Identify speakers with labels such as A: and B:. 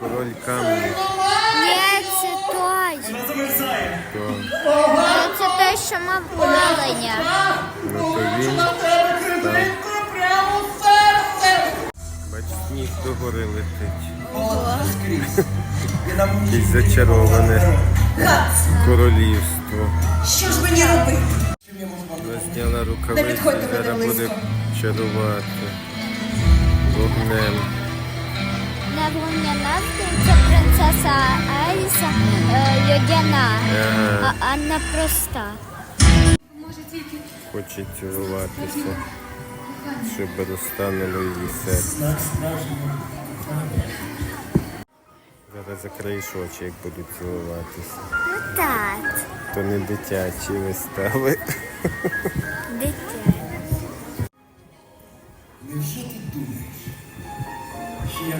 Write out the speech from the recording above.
A: Король камні.
B: Ні, це той.
A: То,
B: Е, Це той, що мав оленя.
A: ну, то він став. Бач, сніг догори летить. Якесь зачароване королівство.
C: Що ж мені робити?
A: Вона зняла рукавиці, зараз буде чарувати вогнем.
B: Левуня настрій принцеса Аліса е,
A: Людяна,
B: а Анна проста.
A: Хоче цілуватися, щоб розтануло її серце. Зараз закриєш очі, як будуть цілуватися.
B: Ну так.
A: То не дитячі вистави.
B: Дитячі. Невже ти думаєш? що я